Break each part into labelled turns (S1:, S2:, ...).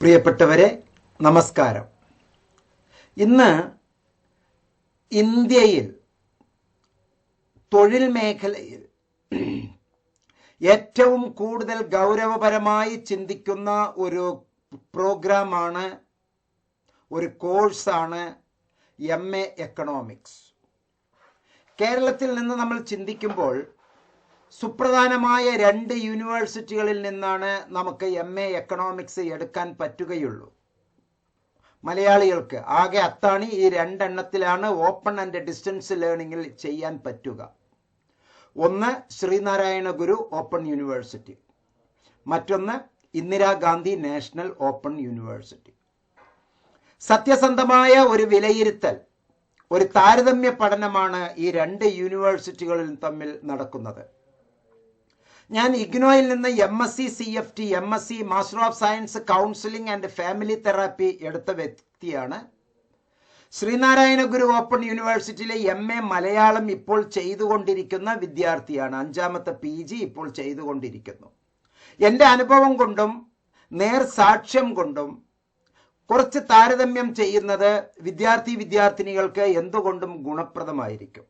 S1: പ്രിയപ്പെട്ടവരെ നമസ്കാരം. ഇന്ന് ഇന്ത്യയിൽ തൊഴിൽ മേഖലയിൽ ഏറ്റവും കൂടുതൽ ഗൗരവപരമായി ചിന്തിക്കുന്ന ഒരു പ്രോഗ്രാമാണ് ഒരു കോഴ്സാണ് എം എ എക്കണോമിക്സ് കേരളത്തിൽ നിന്ന് നമ്മൾ ചിന്തിക്കുമ്പോൾ സുപ്രധാനമായ രണ്ട് യൂണിവേഴ്സിറ്റികളിൽ നിന്നാണ് നമുക്ക് എം എ എക്കണോമിക്സ് എടുക്കാൻ പറ്റുകയുള്ളൂ. മലയാളികൾക്ക് ആകെ അത്താണി ഈ രണ്ടെണ്ണത്തിലാണ് ഓപ്പൺ ആൻഡ് ഡിസ്റ്റൻസ് ലേണിംഗിൽ ചെയ്യാൻ പറ്റുക. ഒന്ന് ശ്രീനാരായണ ഗുരു ഓപ്പൺ യൂണിവേഴ്സിറ്റി മറ്റൊന്ന് ഇന്ദിരാഗാന്ധി നാഷണൽ ഓപ്പൺ യൂണിവേഴ്സിറ്റി സത്യസന്ധമായ ഒരു വിലയിരുത്തൽ ഒരു താരതമ്യ പഠനമാണ് ഈ രണ്ട് യൂണിവേഴ്സിറ്റികളിൽ തമ്മിൽ നടക്കുന്നത്. ഞാൻ ഇഗ്നോയിൽ നിന്ന് M S C C F T M S C master of science counselling and family therapy എടുത്ത വ്യക്തിയാണ്. ശ്രീനാരായണ ഗുരു ഓപ്പൺ യൂണിവേഴ്സിറ്റിയിലെ എം എ മലയാളം ഇപ്പോൾ ചെയ്തുകൊണ്ടിരിക്കുന്ന വിദ്യാർത്ഥിയാണ്. അഞ്ചാമത്തെ പി ജി ഇപ്പോൾ ചെയ്തുകൊണ്ടിരിക്കുന്നു. എന്റെ അനുഭവം കൊണ്ടും നേർ സാക്ഷ്യം കൊണ്ടും കുറച്ച് താരതമ്യം ചെയ്യുന്നത് വിദ്യാർത്ഥി വിദ്യാർത്ഥിനികൾക്ക് എന്തുകൊണ്ടും ഗുണപ്രദമായിരിക്കും.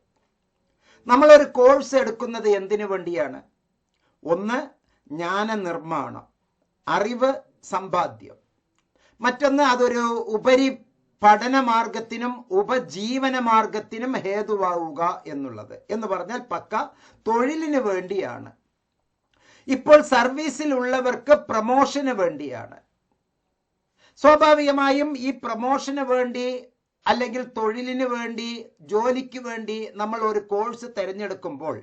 S1: നമ്മളൊരു കോഴ്സ് എടുക്കുന്നത് എന്തിനു വേണ്ടിയാണ്? ഒന്ന് ജ്ഞാന നിർമ്മാണം അറിവ് സമ്പാദ്യം. മറ്റൊന്ന് അതൊരു ഉപരി പഠന മാർഗത്തിനും ഉപജീവന മാർഗത്തിനും ഹേതുവാവുക എന്നുള്ളത്. എന്ന് പറഞ്ഞാൽ പക്ക തൊഴിലിന് വേണ്ടിയാണ്. ഇപ്പോൾ സർവീസിൽ ഉള്ളവർക്ക് പ്രമോഷന് വേണ്ടിയാണ്. സ്വാഭാവികമായും ഈ പ്രമോഷന് വേണ്ടി അല്ലെങ്കിൽ തൊഴിലിന് വേണ്ടി ജോലിക്ക് വേണ്ടി നമ്മൾ ഒരു കോഴ്സ് തിരഞ്ഞെടുക്കുമ്പോൾ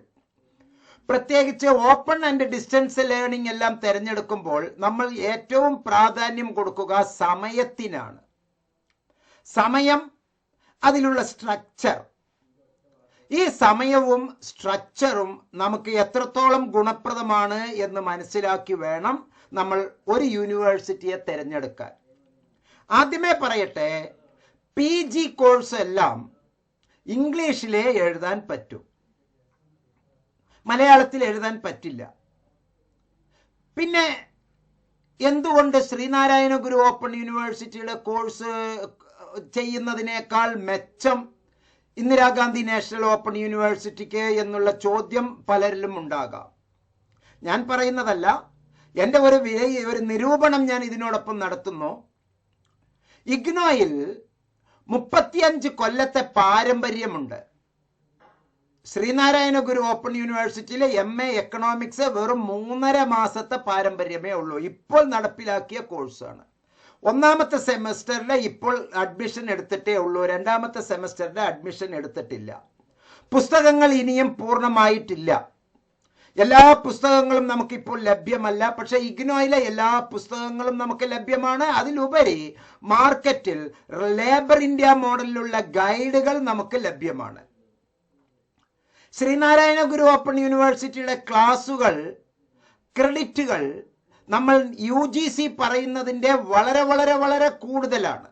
S1: പ്രത്യേകിച്ച് ഓപ്പൺ ആൻഡ് ഡിസ്റ്റൻസ് ലേണിംഗ് എല്ലാം തിരഞ്ഞെടുക്കുമ്പോൾ നമ്മൾ ഏറ്റവും പ്രാധാന്യം കൊടുക്കുക സമയത്തിനാണ്. സമയം അതിലുള്ള സ്ട്രക്ചർ ഈ സമയവും സ്ട്രക്ചറും നമുക്ക് എത്രത്തോളം ഗുണപ്രദമാണ് എന്ന് മനസ്സിലാക്കി വേണം നമ്മൾ ഒരു യൂണിവേഴ്സിറ്റിയെ തിരഞ്ഞെടുക്കാൻ. ആദ്യമേ പറയട്ടെ പി ജി കോഴ്സ് എല്ലാം ഇംഗ്ലീഷിലേ എഴുതാൻ പറ്റൂ. മലയാളത്തിൽ എഴുതാൻ പറ്റില്ല. പിന്നെ എന്തുകൊണ്ട് ശ്രീനാരായണ ഗുരു ഓപ്പൺ യൂണിവേഴ്സിറ്റിയുടെ കോഴ്സ് ചെയ്യുന്നതിനേക്കാൾ മെച്ചം ഇന്ദിരാഗാന്ധി നാഷണൽ ഓപ്പൺ യൂണിവേഴ്സിറ്റിക്ക് എന്നുള്ള ചോദ്യം പലരിലും ഉണ്ടാകാം. ഞാൻ പറയുന്നതല്ല എന്റെ ഒരു വില ഒരു നിരൂപണം ഞാൻ ഇതിനോടൊപ്പം നടത്തുന്നു. ഇഗ്നോയിൽ മുപ്പത്തിയഞ്ച് കൊല്ലത്തെ പാരമ്പര്യമുണ്ട്. ശ്രീനാരായണ ഗുരു ഓപ്പൺ യൂണിവേഴ്സിറ്റിയിലെ എം എ എക്കണോമിക്സ് വെറും മൂന്നര മാസത്തെ പാരമ്പര്യമേ ഉള്ളൂ. ഇപ്പോൾ നടപ്പിലാക്കിയ കോഴ്സാണ്. ഒന്നാമത്തെ സെമസ്റ്ററിൽ ഇപ്പോൾ അഡ്മിഷൻ എടുത്തിട്ടേ ഉള്ളൂ. രണ്ടാമത്തെ സെമസ്റ്ററിൽ അഡ്മിഷൻ എടുത്തിട്ടില്ല. പുസ്തകങ്ങൾ ഇനിയും പൂർണമായിട്ടില്ല. എല്ലാ പുസ്തകങ്ങളും നമുക്കിപ്പോൾ ലഭ്യമല്ല. പക്ഷേ ഇഗ്നോയിലെ എല്ലാ പുസ്തകങ്ങളും നമുക്ക് ലഭ്യമാണ്. അതിലുപരി മാർക്കറ്റിൽ ലേബർ ഇന്ത്യ മോഡലിലുള്ള ഗൈഡുകൾ നമുക്ക് ലഭ്യമാണ്. ശ്രീനാരായണ ഗുരു ഓപ്പൺ യൂണിവേഴ്സിറ്റിയുടെ ക്ലാസുകൾ ക്രെഡിറ്റുകൾ നമ്മൾ യു ജി സി പറയുന്നതിന്റെ വളരെ വളരെ വളരെ കൂടുതലാണ്.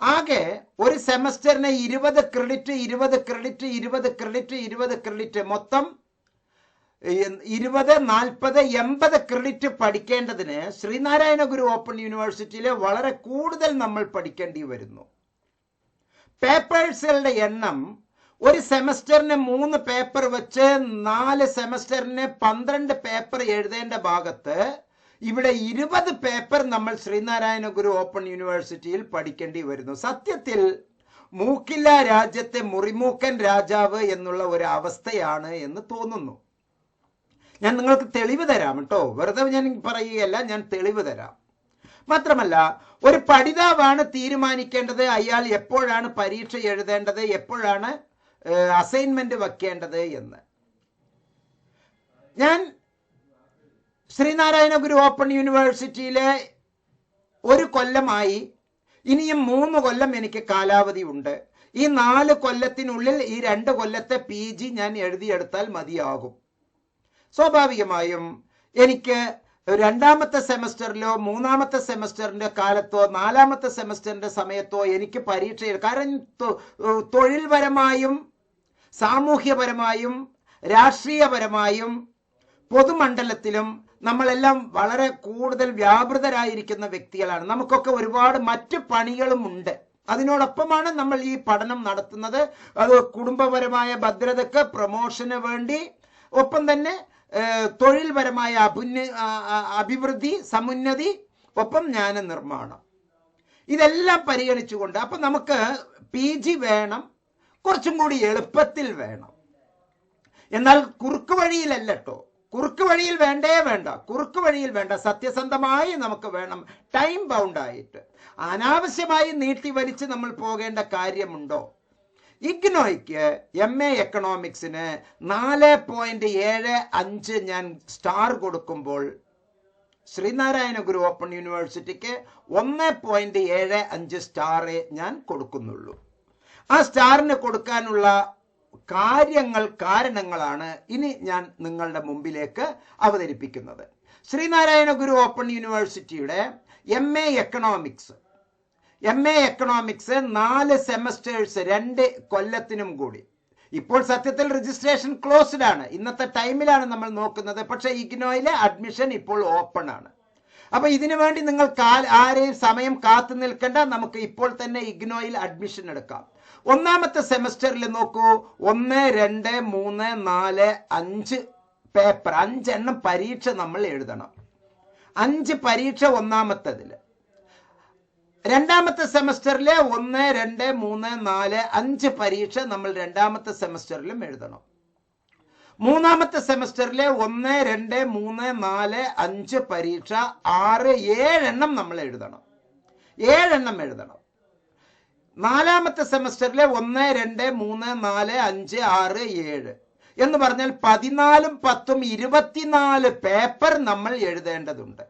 S1: ആകെ ഒരു സെമസ്റ്ററിന് ഇരുപത് ക്രെഡിറ്റ് ഇരുപത് ക്രെഡിറ്റ് ഇരുപത് ക്രെഡിറ്റ് ഇരുപത് ക്രെഡിറ്റ് മൊത്തം ഇരുപത് നാൽപ്പത് എൺപത് ക്രെഡിറ്റ് പഠിക്കേണ്ടതിന് ശ്രീനാരായണ ഗുരു ഓപ്പൺ യൂണിവേഴ്സിറ്റിയിൽ വളരെ കൂടുതൽ നമ്മൾ പഠിക്കേണ്ടി വരുന്നു. പേപ്പേഴ്സുകളുടെ എണ്ണം ഒരു സെമസ്റ്ററിന് മൂന്ന് പേപ്പർ വെച്ച് നാല് സെമസ്റ്ററിന് പന്ത്രണ്ട് പേപ്പർ എഴുതേണ്ട ഭാഗത്ത് ഇവിടെ ഇരുപത് പേപ്പർ നമ്മൾ ശ്രീനാരായണ ഗുരു ഓപ്പൺ യൂണിവേഴ്സിറ്റിയിൽ പഠിക്കേണ്ടി വരുന്നു. സത്യത്തിൽ മൂക്കില്ല രാജ്യത്തെ മുറിമൂക്കൻ രാജാവ് എന്നുള്ള ഒരു അവസ്ഥയാണ് എന്ന് തോന്നുന്നു. ഞാൻ നിങ്ങൾക്ക് തെളിവ് തരാം കേട്ടോ. വെറുതെ ഞാൻ പറയുകയല്ല ഞാൻ തെളിവ് തരാം. മാത്രമല്ല ഒരു പഠിതാവാണ് തീരുമാനിക്കേണ്ടത്. അയാൾ എപ്പോഴാണ് പരീക്ഷ എഴുതേണ്ടത്? എപ്പോഴാണ് അസൈൻമെന്റ് വെക്കേണ്ടത് എന്ന്. ഞാൻ ശ്രീനാരായണ ഗുരു ഓപ്പൺ യൂണിവേഴ്സിറ്റിയിലെ ഒരു കൊല്ലമായി ഇനിയും മൂന്ന് കൊല്ലം എനിക്ക് കാലാവധി ഉണ്ട്. ഈ നാല് കൊല്ലത്തിനുള്ളിൽ ഈ രണ്ട് കൊല്ലത്തെ പി ജി ഞാൻ എഴുതിയെടുത്താൽ മതിയാകും. സ്വാഭാവികമായും എനിക്ക് രണ്ടാമത്തെ സെമസ്റ്ററിലോ മൂന്നാമത്തെ സെമസ്റ്ററിന്റെ കാലത്തോ നാലാമത്തെ സെമസ്റ്ററിന്റെ സമയത്തോ എനിക്ക് പരീക്ഷ കാരണം തൊഴിൽപരമായും സാമൂഹ്യപരമായും രാഷ്ട്രീയപരമായും പൊതുമണ്ഡലത്തിലും നമ്മളെല്ലാം വളരെ കൂടുതൽ വ്യാപൃതരായിരിക്കുന്ന വ്യക്തികളാണ്. നമുക്കൊക്കെ ഒരുപാട് മറ്റ് പണികളും ഉണ്ട് അതിനോടൊപ്പമാണ് നമ്മൾ ഈ പഠനം നടത്തുന്നത്. അത് കുടുംബപരമായ ഭദ്രതക്ക് പ്രൊമോഷന് വേണ്ടി ഒപ്പം തന്നെ തൊഴിൽപരമായ അഭിന്ന അഭിവൃദ്ധി സമുന്നതി ഒപ്പം ജ്ഞാന നിർമ്മാണം ഇതെല്ലാം പരിഗണിച്ചുകൊണ്ട് അപ്പം നമുക്ക് പി ജി വേണം കുറച്ചും കൂടി എളുപ്പത്തിൽ വേണം. എന്നാൽ കുറുക്ക് വഴിയിലല്ല കേട്ടോ കുറുക്ക് വഴിയിൽ വേണ്ടേ വേണ്ട. കുറുക്ക് വഴിയിൽ വേണ്ട. സത്യസന്ധമായി നമുക്ക് വേണം ടൈം ബൗണ്ടായിട്ട് അനാവശ്യമായി നീട്ടി വലിച്ച് നമ്മൾ പോകേണ്ട കാര്യമുണ്ടോ? ഇഗ്നോയ്ക്ക് എം എ എക്കണോമിക്സിന് നാല് പോയിന്റ് ഏഴ് അഞ്ച് ഞാൻ സ്റ്റാർ കൊടുക്കുമ്പോൾ ശ്രീനാരായണ ഗുരു ഓപ്പൺ യൂണിവേഴ്സിറ്റിക്ക് ഒന്ന് പോയിന്റ് ഏഴ് അഞ്ച് സ്റ്റാറേ ഞാൻ കൊടുക്കുന്നുള്ളൂ. ആ സ്റ്റാറിന് കൊടുക്കാനുള്ള കാര്യങ്ങൾ കാരണങ്ങളാണ് ഇനി ഞാൻ നിങ്ങളുടെ മുമ്പിലേക്ക് അവതരിപ്പിക്കുന്നത്. ശ്രീനാരായണ ഗുരു ഓപ്പൺ യൂണിവേഴ്സിറ്റിയുടെ M A economics M A economics നാല് സെമസ്റ്റേഴ്സ് രണ്ട് കൊല്ലത്തിനും കൂടി. ഇപ്പോൾ സത്യത്തിൽ രജിസ്ട്രേഷൻ ക്ലോസ്ഡ് ആണ്. ഇന്നത്തെ ടൈമിലാണ് നമ്മൾ നോക്കുന്നത്. പക്ഷേ ഇഗ്നോയിലെ അഡ്മിഷൻ ഇപ്പോൾ ഓപ്പൺ ആണ്. അപ്പൊ ഇതിനു വേണ്ടി നിങ്ങൾ ആരെയും സമയം കാത്തു നിൽക്കേണ്ട. നമുക്ക് ഇപ്പോൾ തന്നെ ഇഗ്നോയിൽ അഡ്മിഷൻ എടുക്കാം. ഒന്നാമത്തെ സെമസ്റ്ററിൽ നോക്കൂ. ഒന്ന് രണ്ട് മൂന്ന് നാല് അഞ്ച് പേപ്പർ. അഞ്ചെണ്ണം പരീക്ഷ നമ്മൾ എഴുതണം. അഞ്ച് പരീക്ഷ ഒന്നാമത്തതിൽ. രണ്ടാമത്തെ സെമസ്റ്ററിലെ ഒന്ന് രണ്ട് മൂന്ന് നാല് അഞ്ച് പരീക്ഷ നമ്മൾ രണ്ടാമത്തെ സെമസ്റ്ററിലും എഴുതണം. മൂന്നാമത്തെ സെമസ്റ്ററിലെ ഒന്ന് രണ്ട് മൂന്ന് നാല് അഞ്ച് പരീക്ഷ ആറ് ഏഴെണ്ണം നമ്മൾ എഴുതണം. ഏഴെണ്ണം എഴുതണം. നാലാമത്തെ സെമസ്റ്ററിലെ ഒന്ന് രണ്ട് മൂന്ന് നാല് അഞ്ച് ആറ് ഏഴ്. എന്ന് പറഞ്ഞാൽ പതിനാലും പത്തും ഇരുപത്തിനാല് പേപ്പർ നമ്മൾ എഴുതേണ്ടതുണ്ട്.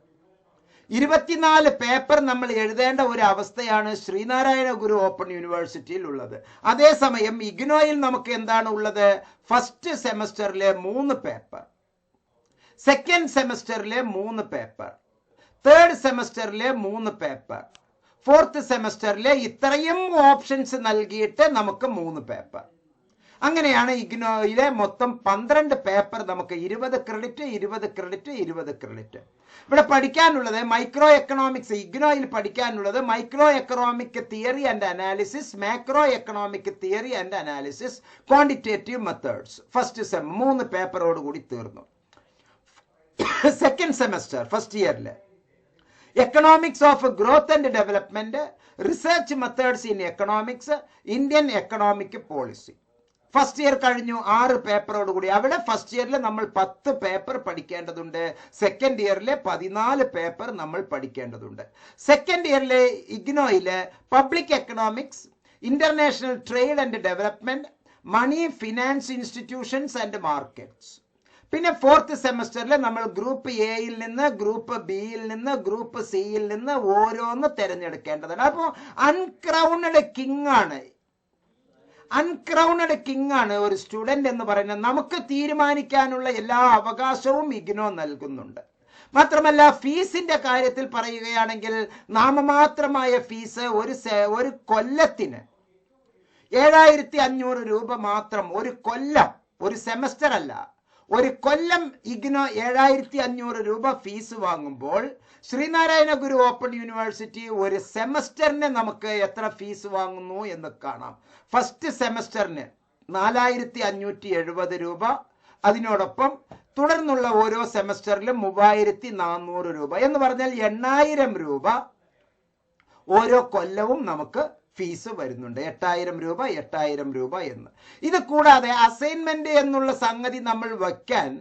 S1: ഇരുപത്തിനാല് പേപ്പർ നമ്മൾ എഴുതേണ്ട ഒരു അവസ്ഥയാണ് ശ്രീനാരായണ ഗുരു ഓപ്പൺ യൂണിവേഴ്സിറ്റിയിൽ ഉള്ളത്. അതേസമയം ഇഗ്നോയിൽ നമുക്ക് എന്താണ് ഉള്ളത്? ഫസ്റ്റ് സെമസ്റ്ററിലെ മൂന്ന് പേപ്പർ. സെക്കൻഡ് സെമസ്റ്ററിലെ മൂന്ന് പേപ്പർ. തേർഡ് സെമസ്റ്ററിലെ മൂന്ന് പേപ്പർ. ഫോർത്ത് സെമസ്റ്ററിലെ ഇത്രയും ഓപ്ഷൻസ് നൽകിയിട്ട് നമുക്ക് മൂന്ന് പേപ്പർ അങ്ങനെയാണ് ഇഗ്നോയിലെ മൊത്തം പന്ത്രണ്ട് പേപ്പർ നമുക്ക് ഇരുപത് ക്രെഡിറ്റ് ഇരുപത് ക്രെഡിറ്റ് ഇരുപത് ക്രെഡിറ്റ് ഇവിടെ പഠിക്കാനുള്ളത് മൈക്രോ എക്കണോമിക്സ് ഇഗ്നോയിൽ പഠിക്കാനുള്ളത് micro economic theory and analysis macro economic theory and analysis quantitative methods first sem മൂന്ന് പേപ്പറോട് കൂടി തീർന്നു. സെക്കൻഡ് സെമസ്റ്റർ ഫസ്റ്റ് ഇയറിൽ economics of growth and development research methods in economics Indian economic policy first year കഴിഞ്ഞു ആറ് പേപ്പറോട് കൂടി. അവിടെ first ഇയറിൽ നമ്മൾ പത്ത് പേപ്പർ പഠിക്കേണ്ടതുണ്ട്. സെക്കൻഡ് ഇയറിലെ പതിനാല് പേപ്പർ നമ്മൾ പഠിക്കേണ്ടതുണ്ട്. സെക്കൻഡ് ഇയറിലെ ഇഗ്നോയിൽ public economics international trade and development money finance institutions and markets പിന്നെ ഫോർത്ത് സെമസ്റ്ററിൽ നമ്മൾ ഗ്രൂപ്പ് എയിൽ നിന്ന് ഗ്രൂപ്പ് ബിയിൽ നിന്ന് ഗ്രൂപ്പ് സിയിൽ നിന്ന് ഓരോന്ന് തിരഞ്ഞെടുക്കേണ്ടതാണ്. അപ്പോൾ അൺക്രൗണഡ് കിങ് ആണ്. അൺക്രൗണഡ് കിങ് ആണ് ഒരു സ്റ്റുഡന്റ് എന്ന് പറയുന്നത്. നമുക്ക് തീരുമാനിക്കാനുള്ള എല്ലാ അവകാശവും ഇഗ്നോ നൽകുന്നുണ്ട്. മാത്രമല്ല ഫീസിന്റെ കാര്യത്തിൽ പറയുകയാണെങ്കിൽ നാമമാത്രമായ ഫീസ് ഒരു ഒരു കൊല്ലത്തിന് ഏഴായിരത്തി അഞ്ഞൂറ് രൂപ മാത്രം ഒരു കൊല്ലം ഒരു സെമസ്റ്റർ അല്ല. ഒരു കൊല്ലം ഇഗ്നോ ഏഴായിരത്തി അഞ്ഞൂറ് രൂപ ഫീസ് വാങ്ങുമ്പോൾ ശ്രീനാരായണ ഗുരു ഓപ്പൺ യൂണിവേഴ്സിറ്റി ഒരു സെമസ്റ്ററിന് നമുക്ക് എത്ര ഫീസ് വാങ്ങുന്നു എന്ന് കാണാം. ഫസ്റ്റ് സെമസ്റ്ററിന് നാലായിരത്തി അഞ്ഞൂറ്റി എഴുപത് രൂപ. അതിനോടൊപ്പം തുടർന്നുള്ള ഓരോ സെമസ്റ്ററിലും മൂവായിരത്തി നാനൂറ് രൂപ. എന്ന് പറഞ്ഞാൽ എണ്ണായിരം രൂപ ഓരോ കൊല്ലവും നമുക്ക് ഫീസ് വരുന്നുണ്ട്. എട്ടായിരം രൂപ എട്ടായിരം രൂപ എന്ന്. ഇത് കൂടാതെ അസൈൻമെന്റ് എന്നുള്ള സംഗതി നമ്മൾ വയ്ക്കാൻ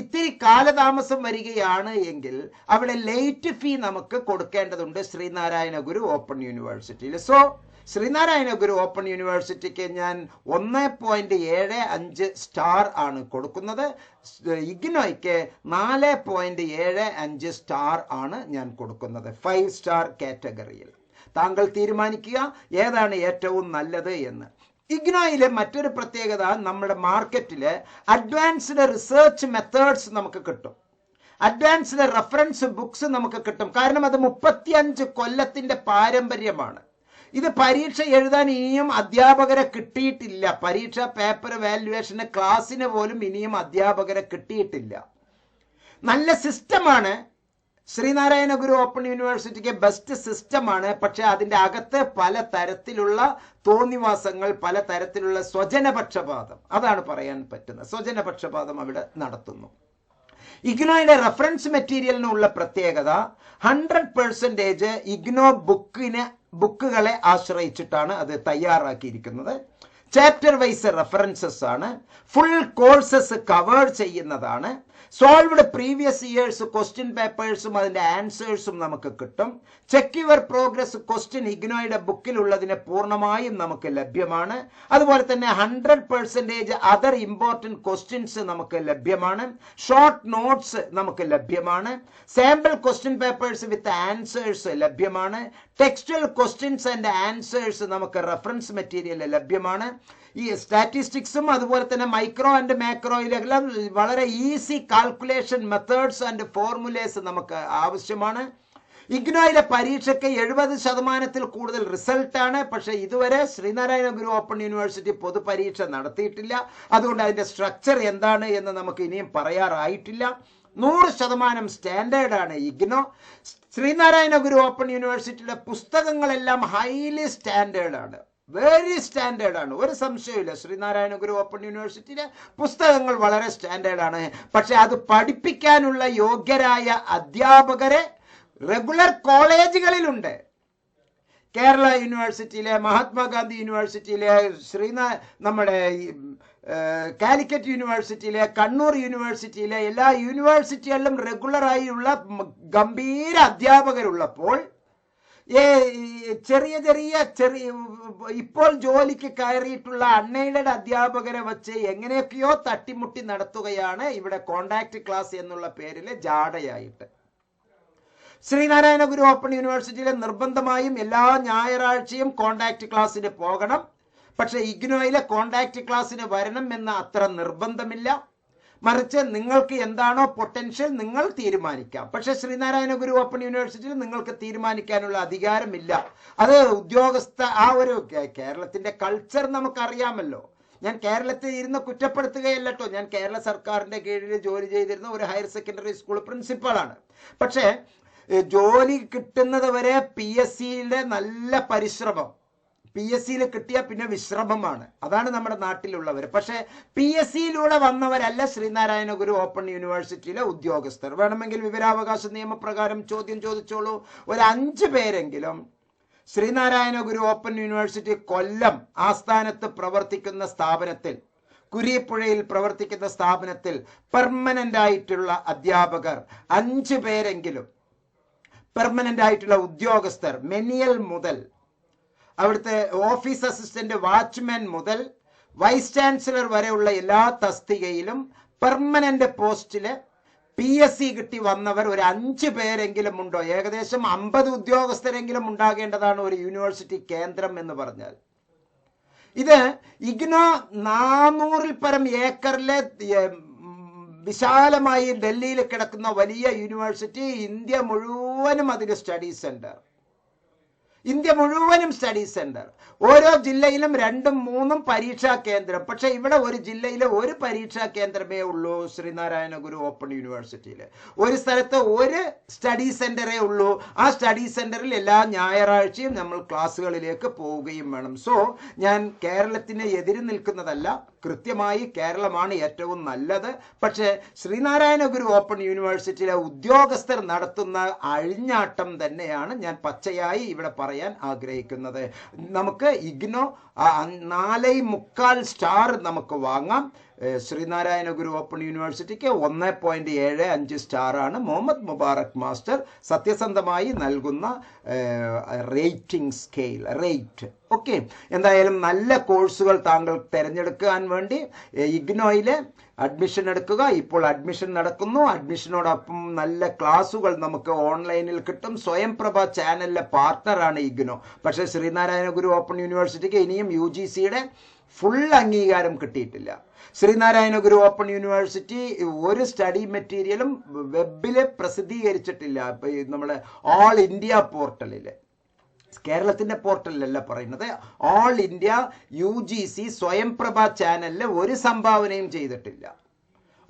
S1: ഇത്തിരി കാലതാമസം വരികയാണ് എങ്കിൽ അവിടെ ലേറ്റ് ഫീ നമുക്ക് കൊടുക്കേണ്ടതുണ്ട് ശ്രീനാരായണ ഗുരു ഓപ്പൺ യൂണിവേഴ്സിറ്റിയിൽ സോ ശ്രീനാരായണ ഗുരു ഓപ്പൺ യൂണിവേഴ്സിറ്റിക്ക് ഞാൻ ഒന്ന് പോയിന്റ് ഏഴ് അഞ്ച് സ്റ്റാർ ആണ് കൊടുക്കുന്നത്. ഇഗ്നോയ്ക്ക് നാല് പോയിന്റ് ഏഴ് അഞ്ച് സ്റ്റാർ ആണ് ഞാൻ കൊടുക്കുന്നത്. ഫൈവ് സ്റ്റാർ കാറ്റഗറിയിൽ താങ്കൾ തീരുമാനിക്കുക ഏതാണ് ഏറ്റവും നല്ലത് എന്ന്. ഇഗ്നോയിലെ മറ്റൊരു പ്രത്യേകത നമ്മുടെ മാർക്കറ്റിൽ അഡ്വാൻസ്ഡ് റിസർച്ച് മെത്തേഡ്സ് നമുക്ക് കിട്ടും. അഡ്വാൻസ്ഡ് റെഫറൻസ് ബുക്സ് നമുക്ക് കിട്ടും. കാരണം അത് മുപ്പത്തിയഞ്ച് കൊല്ലത്തിന്റെ പാരമ്പര്യമാണ്. ഇത് പരീക്ഷ എഴുതാൻ ഇനിയും അധ്യാപകരെ കിട്ടിയിട്ടില്ല. പരീക്ഷ പേപ്പർ വാല്യുവേഷന് ക്ലാസ്സിന് പോലും ഇനിയും അധ്യാപകരെ കിട്ടിയിട്ടില്ല. നല്ല സിസ്റ്റമാണ് ശ്രീനാരായണ ഗുരു ഓപ്പൺ യൂണിവേഴ്സിറ്റിക്ക് ബെസ്റ്റ് സിസ്റ്റമാണ്. പക്ഷെ അതിന്റെ അകത്ത് പല തരത്തിലുള്ള തോന്നിവാസങ്ങൾ പല തരത്തിലുള്ള സ്വജനപക്ഷപാതം. അതാണ് പറയാൻ പറ്റുന്നത്. സ്വജനപക്ഷപാതം അവിടെ നടത്തുന്നു. ഇഗ്നോയുടെ റെഫറൻസ് മെറ്റീരിയലിനുള്ള പ്രത്യേകത ഹൺഡ്രഡ് പെർസെന്റേജ് ഇഗ്നോ ബുക്കിനെ ബുക്കുകളെ ആശ്രയിച്ചിട്ടാണ് അത് തയ്യാറാക്കിയിരിക്കുന്നത്. ചാപ്റ്റർ വൈസ് റെഫറൻസസ് ആണ്. ഫുൾ കോഴ്സസ് കവർ ചെയ്യുന്നതാണ്. സോൾവ്ഡ് പ്രീവിയസ് ഇയേഴ്സ് ക്വസ്റ്റ്യൻ പേപ്പേഴ്സും അതിന്റെ ആൻസേഴ്സും നമുക്ക് കിട്ടും. ചെക്ക് യുവർ പ്രോഗ്രസ് ക്വസ്റ്റ്യൻ ഇഗ്നോയുടെ ബുക്കിലുള്ളതിനെ പൂർണമായും നമുക്ക് ലഭ്യമാണ്. അതുപോലെ തന്നെ hundred percentage other important questions നമുക്ക് ലഭ്യമാണ്. ഷോർട്ട് നോട്ട്സ് നമുക്ക് ലഭ്യമാണ്. Sample question papers with answers ലഭ്യമാണ്. ടെക്സ്റ്റൽ ക്വസ്റ്റ്യൻസ് ആൻഡ് ആൻസേഴ്സ് നമുക്ക് റെഫറൻസ് മെറ്റീരിയൽ ലഭ്യമാണ്. ഈ സ്റ്റാറ്റിസ്റ്റിക്സും അതുപോലെ തന്നെ മൈക്രോ ആൻഡ് മാക്രോയിലെല്ലാം വളരെ easy calculation methods and formulas നമുക്ക് ആവശ്യമാണ്. ഇഗ്നോയിലെ പരീക്ഷയ്ക്ക് എഴുപത് ശതമാനത്തിൽ കൂടുതൽ റിസൾട്ടാണ് പക്ഷേ ഇതുവരെ ശ്രീനാരായണ ഗുരു ഓപ്പൺ യൂണിവേഴ്സിറ്റി പൊതുപരീക്ഷ നടത്തിയിട്ടില്ല. അതുകൊണ്ട് അതിന്റെ സ്ട്രക്ചർ എന്താണ് എന്ന് നമുക്ക് ഇനിയും പറയാറായിട്ടില്ല. നൂറ് ശതമാനം സ്റ്റാൻഡേർഡാണ് ഇഗ്നോ. ശ്രീനാരായണ ഗുരു ഓപ്പൺ യൂണിവേഴ്സിറ്റിയുടെ പുസ്തകങ്ങളെല്ലാം ഹൈലി സ്റ്റാൻഡേർഡാണ് വെരി സ്റ്റാൻഡേർഡാണ് ഒരു സംശയമില്ല ശ്രീനാരായണ ഗുരു ഓപ്പൺ യൂണിവേഴ്സിറ്റിയിലെ പുസ്തകങ്ങൾ വളരെ സ്റ്റാൻഡേർഡാണ് പക്ഷെ അത് പഠിപ്പിക്കാനുള്ള യോഗ്യരായ അധ്യാപകരെ റെഗുലർ കോളേജുകളിലുണ്ട്. കേരള യൂണിവേഴ്സിറ്റിയിലെ മഹാത്മാഗാന്ധി യൂണിവേഴ്സിറ്റിയിലെ ശ്രീനാ നമ്മുടെ കാലിക്കറ്റ് യൂണിവേഴ്സിറ്റിയിലെ കണ്ണൂർ യൂണിവേഴ്സിറ്റിയിലെ എല്ലാ യൂണിവേഴ്സിറ്റികളിലും റെഗുലറായുള്ള ഗംഭീര അധ്യാപകരുള്ളപ്പോൾ ചെറിയ ചെറിയ ചെറിയ ഇപ്പോൾ ജോലിക്ക് കയറിയിട്ടുള്ള അൺഎയ്ഡഡ് അധ്യാപകരെ വച്ച് എങ്ങനെയൊക്കെയോ തട്ടിമുട്ടി നടത്തുകയാണ് ഇവിടെ കോണ്ടാക്ട് ക്ലാസ് എന്നുള്ള പേരിൽ ജാടയായിട്ട്. ശ്രീനാരായണ ഗുരു ഓപ്പൺ യൂണിവേഴ്സിറ്റിയിലെ നിർബന്ധമായും എല്ലാ ഞായറാഴ്ചയും കോണ്ടാക്ട് ക്ലാസ്സിന് പോകണം. പക്ഷേ ഇഗ്നോയിലെ കോണ്ടാക്ട് ക്ലാസ്സിന് വരണം എന്ന അത്ര നിർബന്ധമില്ല. മറിച്ച് നിങ്ങൾക്ക് എന്താണോ പൊട്ടൻഷ്യൽ നിങ്ങൾ തീരുമാനിക്കാം. പക്ഷേ ശ്രീനാരായണ ഗുരു ഓപ്പൺ യൂണിവേഴ്സിറ്റിയിൽ നിങ്ങൾക്ക് തീരുമാനിക്കാനുള്ള അധികാരമില്ല. അത് ഉദ്യോഗസ്ഥ ആ ഒരു കേരളത്തിന്റെ കൾച്ചർ നമുക്കറിയാമല്ലോ. ഞാൻ കേരളത്തിൽ ഇരുന്ന് കുറ്റപ്പെടുത്തുകയല്ല ഞാൻ കേരള സർക്കാരിന്റെ കീഴിൽ ജോലി ചെയ്തിരുന്ന ഒരു ഹയർ സെക്കൻഡറി സ്കൂൾ പ്രിൻസിപ്പളാണ് പക്ഷേ ജോലി കിട്ടുന്നത് വരെ പി എസ് നല്ല പരിശ്രമം. പി എസ് സിയിൽ കിട്ടിയാൽ പിന്നെ വിശ്രമമാണ്. അതാണ് നമ്മുടെ നാട്ടിലുള്ളവർ പക്ഷേ പി എസ് സിയിലൂടെ വന്നവരല്ല ശ്രീനാരായണ ഗുരു ഓപ്പൺ യൂണിവേഴ്സിറ്റിയിലെ ഉദ്യോഗസ്ഥർ. വേണമെങ്കിൽ വിവരാവകാശ നിയമപ്രകാരം ചോദ്യം ചോദിച്ചോളൂ. ഒരു അഞ്ച് പേരെങ്കിലും ശ്രീനാരായണ ഗുരു ഓപ്പൺ യൂണിവേഴ്സിറ്റി കൊല്ലം ആസ്ഥാനത്ത് പ്രവർത്തിക്കുന്ന സ്ഥാപനത്തിൽ കുരിയപ്പുഴയിൽ പ്രവർത്തിക്കുന്ന സ്ഥാപനത്തിൽ പെർമനന്റ് ആയിട്ടുള്ള അധ്യാപകർ അഞ്ച് പേരെങ്കിലും പെർമനന്റ് ആയിട്ടുള്ള ഉദ്യോഗസ്ഥർ മെനിയൽ മുതൽ അവിടുത്തെ ഓഫീസ് അസിസ്റ്റന്റ് വാച്ച്മാൻ മുതൽ വൈസ് ചാൻസലർ വരെയുള്ള എല്ലാ തസ്തികയിലും പെർമനന്റ് പോസ്റ്റിൽ പി എസ് സി കിട്ടി വന്നവർ ഒരു അഞ്ച് പേരെങ്കിലും ഉണ്ടോ? ഏകദേശം അമ്പത് ഉദ്യോഗസ്ഥരെങ്കിലും ഉണ്ടാകേണ്ടതാണ് ഒരു യൂണിവേഴ്സിറ്റി കേന്ദ്രം എന്ന് പറഞ്ഞാൽ. ഇത് ഇഗ്നോ നാനൂറിൽ പരം ഏക്കറിലെ വിശാലമായി ഡൽഹിയിൽ കിടക്കുന്ന വലിയ യൂണിവേഴ്സിറ്റി ഇന്ത്യ മുഴുവനും അതിന് സ്റ്റഡി സെന്റർ ഇന്ത്യ മുഴുവനും സ്റ്റഡി സെന്റർ. ഓരോ ജില്ലയിലും രണ്ടും മൂന്നും പരീക്ഷാ കേന്ദ്രം. പക്ഷെ ഇവിടെ ഒരു ജില്ലയിലെ ഒരു പരീക്ഷാ കേന്ദ്രമേ ഉള്ളൂ ശ്രീനാരായണ ഗുരു ഓപ്പൺ യൂണിവേഴ്സിറ്റിയിൽ ഒരു സ്ഥലത്ത് ഒരു സ്റ്റഡി സെന്ററേ ഉള്ളൂ. ആ സ്റ്റഡി സെന്ററിൽ എല്ലാ ഞായറാഴ്ചയും നമ്മൾ ക്ലാസ്സുകളിലേക്ക് പോവുകയും വേണം. സോ ഞാൻ കേരളത്തിന് എതിര് നിൽക്കുന്നതല്ല കൃത്യമായി കേരളമാണ് ഏറ്റവും നല്ലത്. പക്ഷേ ശ്രീനാരായണ ഗുരു ഓപ്പൺ യൂണിവേഴ്സിറ്റിയിലെ ഉദ്യോഗസ്ഥർ നടത്തുന്ന അഴിഞ്ഞാട്ടം തന്നെയാണ് ഞാൻ പച്ചയായി ഇവിടെ പറയാൻ ആഗ്രഹിക്കുന്നത്. നമുക്ക് ഇഗ്നോ നാലേ മുക്കാൽ സ്റ്റാർ നമുക്ക് വാങ്ങാം. ശ്രീനാരായണ ഗുരു ഓപ്പൺ യൂണിവേഴ്സിറ്റിക്ക് ഒന്ന് പോയിന്റ് ഏഴ് അഞ്ച് സ്റ്റാറാണ് മുഹമ്മദ് മുബാറക് മാസ്റ്റർ സത്യസന്ധമായി നൽകുന്ന റേറ്റിംഗ് സ്കെയിൽ റേറ്റ്. ഓക്കെ. എന്തായാലും നല്ല കോഴ്സുകൾ താങ്കൾ തിരഞ്ഞെടുക്കാൻ വേണ്ടി ഇഗ്നോയിലെ അഡ്മിഷൻ എടുക്കുക. ഇപ്പോൾ അഡ്മിഷൻ നടക്കുന്നു. അഡ്മിഷനോടൊപ്പം നല്ല ക്ലാസുകൾ നമുക്ക് ഓൺലൈനിൽ കിട്ടും. സ്വയംപ്രഭ ചാനലിലെ പാർട്ണറാണ് ഇഗ്നോ. പക്ഷേ ശ്രീനാരായണ ഗുരു ഓപ്പൺ യൂണിവേഴ്സിറ്റിക്ക് ഇനിയും യു ജി സിയുടെ ഫുൾ അംഗീകാരം കിട്ടിയിട്ടില്ല. ശ്രീനാരായണ ഗുരു ഓപ്പൺ യൂണിവേഴ്സിറ്റി ഒരു സ്റ്റഡി മെറ്റീരിയലും വെബിൽ പ്രസിദ്ധീകരിച്ചിട്ടില്ല. നമ്മുടെ ഓൾ ഇന്ത്യ പോർട്ടലിൽ കേരളത്തിന്റെ പോർട്ടലിലല്ല പറയുന്നത്. All India U G C Swayamprabha ചാനലിൽ ഒരു സംഭാവനയും ചെയ്തിട്ടില്ല.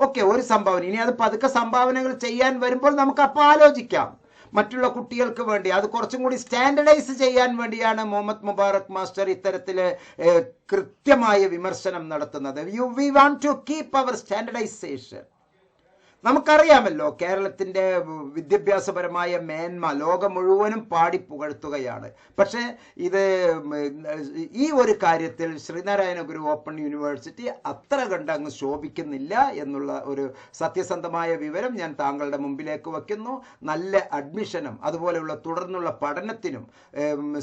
S1: ഓക്കെ ഒരു സംഭാവന. ഇനി അത് പതുക്കെ സംഭാവനകൾ ചെയ്യാൻ വരുമ്പോൾ നമുക്ക് അപ്പോൾ ആലോചിക്കാം. മറ്റുള്ള കുട്ടികൾക്ക് വേണ്ടി അത് കുറച്ചും കൂടി സ്റ്റാൻഡർഡൈസ് ചെയ്യാൻ വേണ്ടിയാണ് മുഹമ്മദ് മുബാറക് മാസ്റ്റർ ഇത്തരത്തിൽ കൃത്യമായ വിമർശനം നടത്തുന്നത്. You we want to keep our standardization നമുക്കറിയാമല്ലോ കേരളത്തിന്റെ വിദ്യാഭ്യാസപരമായ മേന്മ ലോകം മുഴുവനും പാടി പുകഴ്ത്തുകയാണ്. പക്ഷേ ഇത് ഈ ഒരു കാര്യത്തിൽ ശ്രീനാരായണ ഗുരു ഓപ്പൺ യൂണിവേഴ്സിറ്റി അത്ര കണ്ട് അങ്ങ് ശോഭിക്കുന്നില്ല എന്നുള്ള ഒരു സത്യസന്ധമായ വിവരം ഞാൻ താങ്കളുടെ മുമ്പിലേക്ക് വയ്ക്കുന്നു. നല്ല അഡ്മിഷനും അതുപോലെയുള്ള തുടർന്നുള്ള പഠനത്തിനും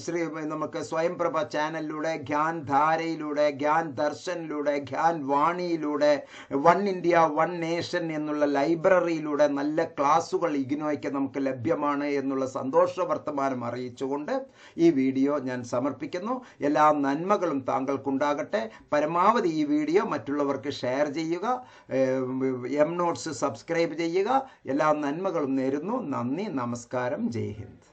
S1: ശ്രീ നമുക്ക് സ്വയംപ്രഭ ചാനലിലൂടെ ഗ്യാൻ ധാരയിലൂടെ ഗ്യാൻ ദർശനിലൂടെ ഗ്യാൻ വാണിയിലൂടെ വൺ ഇന്ത്യ വൺ നേഷൻ എന്നുള്ള ലൈബ്രറിയിലൂടെ നല്ല ക്ലാസ്സുകൾ ഇഗ്നോയ്ക്ക് നമുക്ക് ലഭ്യമാണ് എന്നുള്ള സന്തോഷ വർത്തമാനം അറിയിച്ചുകൊണ്ട് ഈ വീഡിയോ ഞാൻ സമർപ്പിക്കുന്നു. എല്ലാ നന്മകളും താങ്കൾക്കുണ്ടാകട്ടെ. പരമാവധി ഈ വീഡിയോ മറ്റുള്ളവർക്ക് ഷെയർ ചെയ്യുക എം നോട്ട്സ് സബ്സ്ക്രൈബ് ചെയ്യുക. എല്ലാ നന്മകളും നേരുന്നു. നന്ദി നമസ്കാരം. ജയ് ഹിന്ദ്.